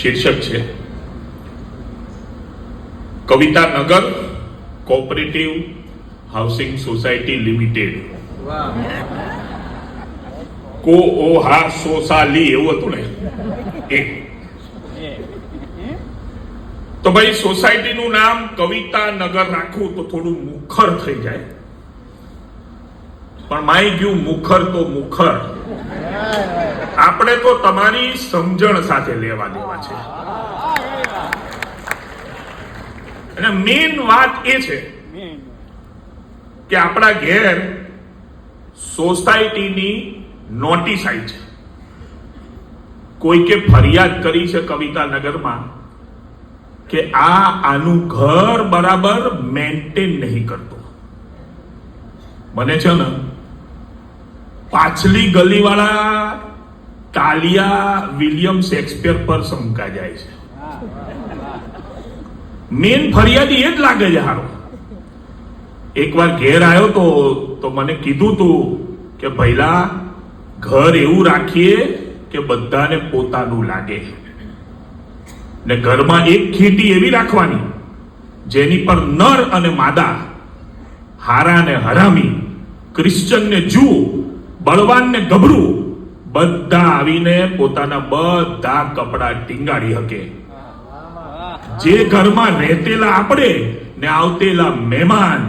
શીર્ષક છે. કવિતા નગર cooperative housing society limited. કો ઓ હા સો સા એવું હતું ને? તો ભાઈ સોસાયટીનું નામ કવિતા નગર રાખવું તો થોડું મુખર થઈ જાય. પણ માય ગયું મુખર તો મુખર. આપણે તો તમારી સમજણ સાથે લેવા દેવા છે. અને મેઇન વાત એ છે કે આપણા ઘેર સોસાયટીની નોટિસ આવી છે. કોઈકે ફરિયાદ કરી છે કવિતા નગરમાં કે આ આનું ઘર બરાબર મેન્ટેન નહીં કરતો. મને છે ને પાછલી ગલીવાળા કાલિયા વિલિયમ શેક્સપિયર પર શંકા જાય છે. મેન ફરિયાદી એ જ લાગે છે હારો. એકવાર ઘેર આવ્યો તો તો મને કીધું તું કે પહેલા ઘર એવું રાખીએ કે બધાને પોતાનું લાગે. ને ઘરમાં એક ખીટી એવી રાખવાની, જેની પર નર અને માદા, હારા ને હરામી ક્રિશ્ચન ને જુ બળવાન ને ગભરું. બધા આવીને પોતાના બધા કપડા ટીંગાડી શકે જે ઘરમાં રહેતેલા આપણે ને આવતેલા મહેમાન,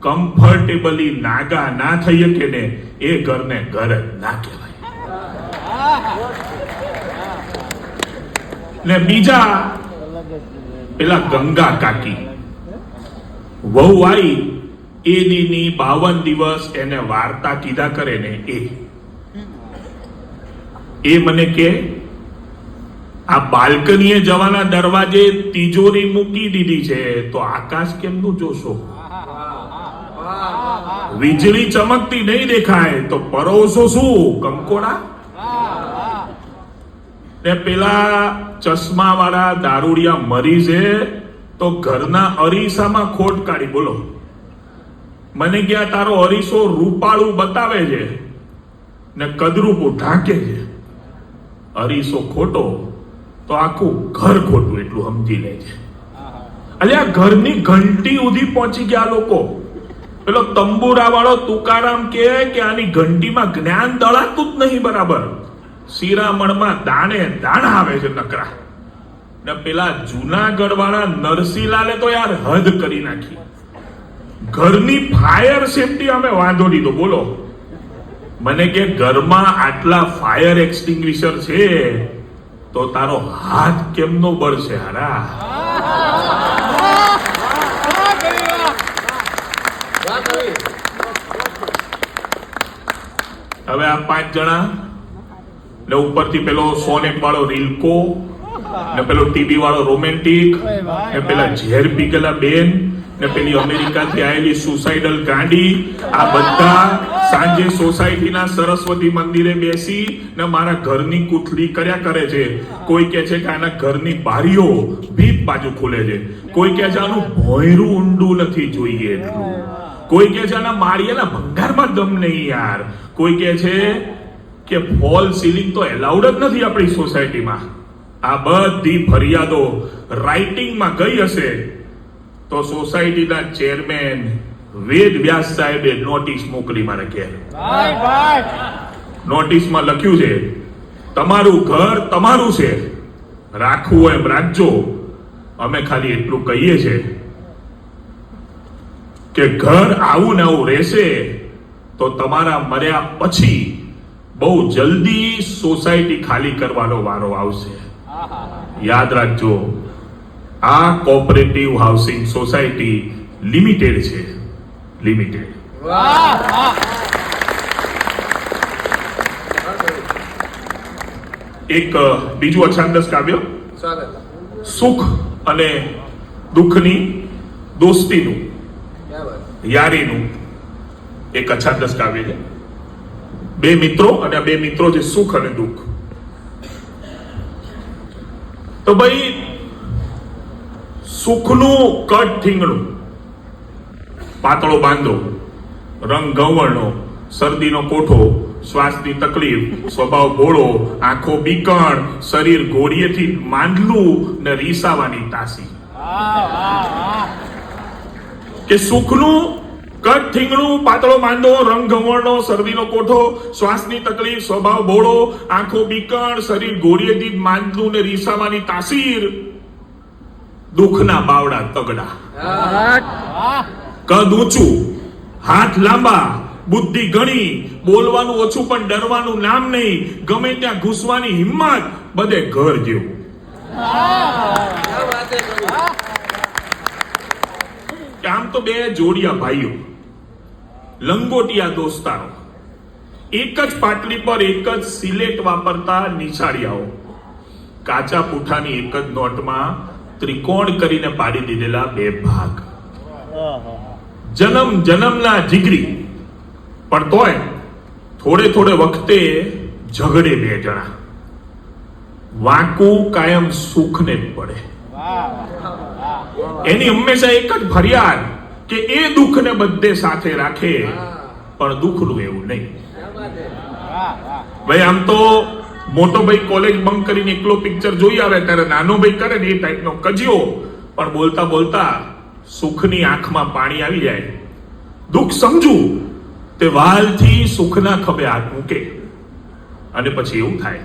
કમ્ફર્ટેબલી નાગા ના થઈ શકે ને, એ ઘરને ઘર જ ના કહેવાય. ને બીજા, પેલા ગંગા કાકી. વહુ આવી એ દીની બાવન દિવસ એને વાર્તા કીધા કરે ને એ. એ મને કે, આ બાલ્કનીએ જવાના દરવાજે તિજોરી મૂકી દીધી છે, તો આકાશ કેમનું જોશો? વીજળી ચમકતી નહીં દેખાય, તો પરોસો શું, કંકોડા? ને પેલા ચશ્મા વાળા દારૂડિયા મરી છે, તો ઘરના અરીસામાં ખોટ કાઢી, બોલો. મને ગયા તારો અરીસો રૂપાળું બતાવે છે ને કદરૂપું ઢાંકે છે. અરીસો ખોટો તો આખું ઘર ખોટું એટલું સમજી લે છે. અલ્યા ઘરની ઘંટી સુધી પહોંચી ગયા લોકો. પેલો તંબુરા વાળો તુકારામ કે કે આની ઘંટીમાં જ્ઞાન દળાતું જ નહીં બરાબર. શિરામણમાં દાણે દાણ આવે છે નકરા. ને પેલા જુનાગઢ વાળા નરસિંહલાલે તો યાર હદ કરી નાખી. ઘરની ફાયર સેફટી અમે વાંધો લીધો, બોલો. મને કે ઘરમાં આટલા ફાયર એક્સટિંગ્વિશર છે, તો તારો હાથ કેમનો બળશે, હારા? હવે આ પાંચ જણા, ને ઉપરથી પેલો સોનેટ વાળો રીલકો, ને પેલો ટીવી વાળો રોમેન્ટિક, ને પેલા ઝેર પીગેલા બેન ને પેલી અમેરિકાથી આવેલી સુસાઇડલ ગાંડી આ બધા સાંજે સોસાયટીના સરસ્વતી મંદિરે બેસી ને મારા ઘરની કૂથલી કર્યા કરે છે. કોઈ કહે છે કે આના ઘરની બારીઓ ભીત બાજુ ખુલે છે. કોઈ કહે છે આનું ભોયરું ઊંડું નથી જોઈએ કોઈ કહે છે આના માળિયાના ભંગારમાં દમ નહીં યાર. કોઈ કહે છે કે ફોલ સીલિંગ તો એલાઉડ જ નથી આપણી સોસાયટીમાં. આ બધી ફરિયાદો રાઇટિંગમાં ગઈ હશે. તો સોસાયટીના ચેરમેન વેદ વ્યાસ સાહેબે નોટિસ મોકલી મારા ઘેર નોટિસમાં લખ્યું છે તમારું ઘર તમારું છે. રાખવું એમ રાખજો. અમે ખાલી એટલું કહીએ છે કે ઘર આવું ને આવું રહેશે તો તમારા મર્યા પછી બહુ જલ્દી સોસાયટી ખાલી કરવાનો વારો આવશે. યાદ રાખજો આ કોઓપરેટિવ હાઉસિંગ સોસાયટી લિમિટેડ છે. લિમિટેડ. એક બીજું અછાંદસ કાવ્ય? સુખ અને દુઃખની દોસ્તીનું યારીનું એક અછાંદસ કાવ્ય છે. બે મિત્રો અને આ બે મિત્રો છે સુખ અને દુઃખ. તો ભાઈ સુખનું કટ ઠીંગણું પાતળો બાંધો, રંગ ગવર્ણો, શરદીનો કોઠો, શ્વાસની તકલીફ, સ્વભાવ ભોળો, આંખો બીકણ, શરીર ઘોડીએથી માંડલું ને રીસાવાની તાસી. કે સુખનું કટ ઠીંગણું પાતળો માંડો રંગ ઘવણનો શરદીનો કોઠો, શ્વાસની તકલીફ, સ્વભાવ ભોળો, આંખો બીકણ, શરીર ઘોડીએથી માંડલું ને રીસાવાની તાસીર. દુઃખના બાવડા તગડા. કદ ઊંચું હાથ લાંબા બુદ્ધિ ઘણી બોલવાનું ઓછું પણ ડરવાનું નામ નહીં. ગમે ત્યાં ઘૂસવાની હિંમત બધે ઘર જેવું. આમ તો બે જોડિયા ભાઈઓ લંગોટિયા દોસ્તારો. એક જ પાટલી પર એક જ સિલેટ વાપરતા નિશાળિયાઓ. કાચા પૂઠાની એક જ નોટમાં ત્રિકોણ કરીને પાડી દીધેલા બે ભાગ. જન્મ જન્મના જીગરી. પણ તોય થોડે થોડે વખતે ઝઘડે બે જણા. વાંકું કાયમ સુખને જ પડે. એની હંમેશા એક જ ફરિયાદ કે એ દુઃખને બધે સાથે રાખે પણ દુઃખનું એવું નહીં. ભાઈ આમ તો મોટો ભાઈ કોલેજ બંક કરીને એકલો પિક્ચર જોઈ આવે ત્યારે નાનો ભાઈ કરે ને એ ટાઈપનો કજિયો. પણ બોલતા બોલતા સુખની આંખમાં પાણી આવી જાય. દુઃખ સમજુ, તે વાલથી સુખના ખભે હાથ મૂકે. અને પછી એવું થાય.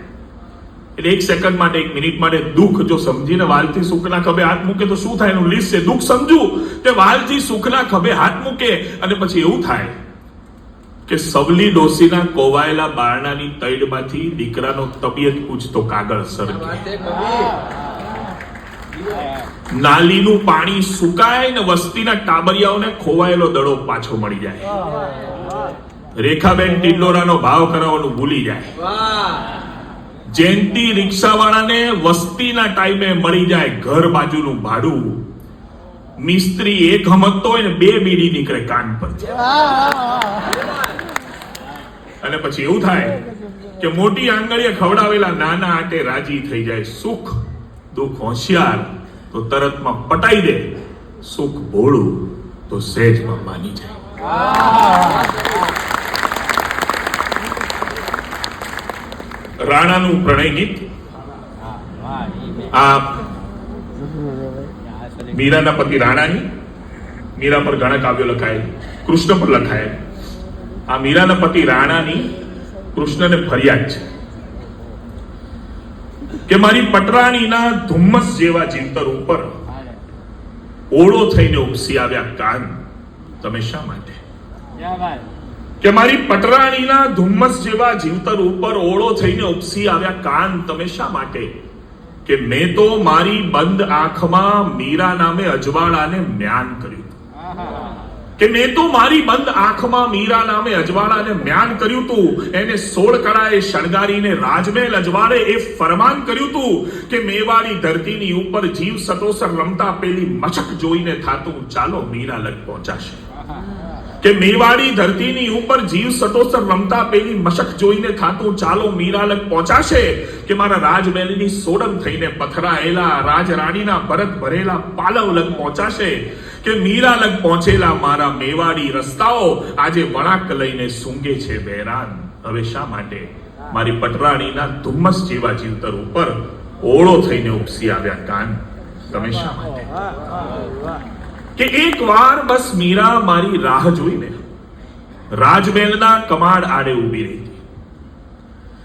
એટલે એક સેકન્ડ માટે, એક મિનિટ માટે દુઃખ જો સમજીને વાલથી સુખના ખભે હાથ મૂકે તો શું થાય એનું લિસ્ટ છે? દુઃખ સમજુ, તે વાલથી સુખના ખભે હાથ મૂકે અને પછી એવું થાય. કે સવલી ડોસીના કોવાયેલા બારણાની તૈડમાંથી દીકરાનો તબિયત પૂછતો કાગળ સરકે. નાલીનું પાણી સુકાય ને વસ્તીના ટાબરિયાઓને ખોવાયેલો દડો પાછો મળી જાય. રેખાબેન ટિંડોરાનો ભાવ કરાવવાનું ભૂલી જાય. જયંતિ રિક્ષાવાળાને વસ્તીના ટાઈમે મળી જાય ઘર બાજુનું ભાડું. મિસ્ત્રી એક હમકતો હોય ને બે બીડી નીકળે કાન પર. અને પછી એવું થાય કે મોટી આંગળીએ ખવડાવેલા નાના આટે રાજી થઈ જાય સુખ દુઃખ હોશિયાર તો તરતમાં પટાઈ દે. સુખ ભોળું તો સહેજમાં માની જાય. રાણાનું પ્રણય ગીત. આ મીરાના પતિ રાણાની મીરા પર ઘણા કાવ્યો લખાય કૃષ્ણ પર લખાય આ મીરાના પતિ રાણાની કૃષ્ણને ફરિયાદ છે કે મારી પટરાણીના ધુમ્મસ જેવા ચિંતર ઉપર ઓળો થઈને ઉપસી આવ્યા કાન. તમે શા માટે? કે મારી પટરાણીના ધુમ્મસ જેવા જીવતર ઉપર ઓળો થઈને ઉપસી આવ્યા કાન. તમે શા માટે? કે મેં તો મારી બંધ આંખમાં મીરા નામે અજવાળાને મ્યાન કર્યું. કે મેં તો મારી બંધ આંખમાં મીરા નામે અજવાળાને મ્યાન કર્યું તું. એને સોળ કળાએ શણગારીને રાજમહેલ અજવાળે એ ફરમાન કર્યું તું કે મેવાડી ધરતીની ઉપર જીવ સતોસર રમતા પેલી મચક જોઈને થાતું ચાલો મીરા લગ પહોંચાશે. કે મેવાડી ધરતીની ઉપર જીવ સટોસર રમતા પેલી મશક જોઈને થાતું ચાલો મીરાલક પહોંચાશે કે મારા રાજમહેલની સોડમ થઈને પથરાયેલા રાજરાણીના ભરત ભરેલા પાલવલક પહોંચાશે? કે મીરાલક પહોંચેલા મારા મેવાડી રસ્તાઓ આજે વળાંક લઈને સૂંઘે છે બહેરાન? હવે શા માટે? મારી પટરાણીના ધુમ્મસ જેવા જીવતર ઉપર ઓળો થઈને ઉપસી આવ્યા કાન. તમે શા માટે? કે એક વાર બસ મીરા મારી રાહ જોઈને રાજમહેલના કમાડ આડે ઊભી રહી હતી.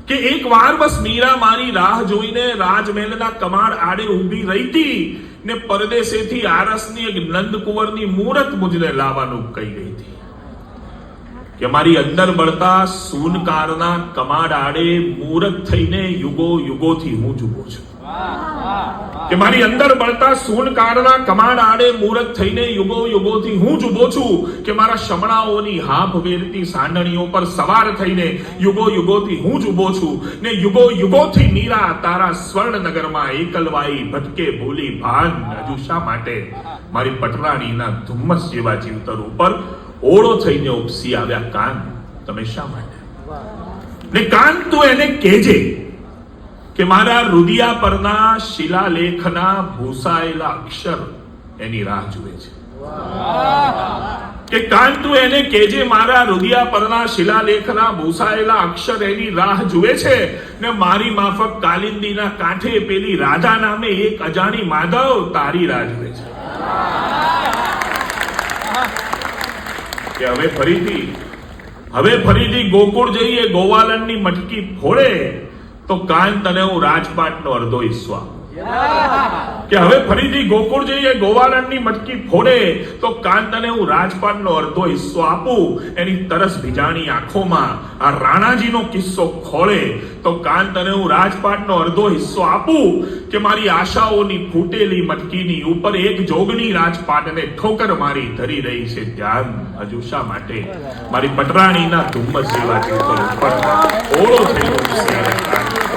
કે એક વાર બસ મીરા મારી રાહ જોઈને રાજમહેલના કમાડ આડે ઊભી રહી હતી ને પરદેશેથી આરસની એક નંદકુંવરની મૂરત મુજને લાવવાનું કહી ગઈ હતી. કે મારી અંદર બળતા સૂનકારના કમાડ આડે મૂરત થઈને યુગો યુગોથી હું જુગો છું. કે મારી અંદર બળતા સૂનકારના કમાડ આડે મૂરત થઈને યુગો યુગોથી હું જ ઊભો છું કે મારા શમણાઓની હાફ વેરતી સાંડણીઓ પર સવાર થઈને યુગો યુગોથી હું જ ઊભો છું ને યુગો યુગોથી મીરા તારા સ્વર્ણનગરમાં એકલવાઈ ભટકે ભૂલી ભાન હજુ માટે. મારી પટરાણીના ધુમ્મસ જેવા જીવતર ઉપર ઓળો થઈને ઉપસી આવ્યા કાન. તમે શા માટે? ને કાન તું એને કહેજે. કે મારા રુદિયા પરના શિલાલેખના ભૂસાયેલા અક્ષર એની રાહ જુએ છે. કે કાન તું એને કેજે મારા રુદિયા પરના શિલાલેખના ભૂસાયેલા અક્ષર એની રાહ જુએ છે ને મારી માફક કાલિંદીના કાંઠે પેલી રાધા નામે એક અજાણી માધવ તારી રાહ જુએ છે. કે હવે ફરીથી હવે ફરીથી ગોકુળ જઈએ ગોવાલનની મટકી ફોડે તો કાલ તને હું રાજપાટનો અડધો આપું. કે હવે ફરીથી ગોકુળ જઈએ ગોવાલનની મટકી ફોડે, તો કાંતને હું રાજપાટનો અડધો હિસ્સો આપું, એની તરસ ભીજાણી આંખોમાં. આ રાણાજીનો કિસ્સો ખોળે, તો કાંતને હું રાજપાટનો અડધો હિસ્સો આપું, કે મારી આશાઓની ફૂટેલી મટકીની ઉપર એક જોગણી રાજપાટને ઠોકર મારી ધરી રહી છે ધ્યાન. હજુ શા માટે? મારી પટરાણીના ધુમ્મસ જેવા જીવ પર ઓળો થયેલો છે.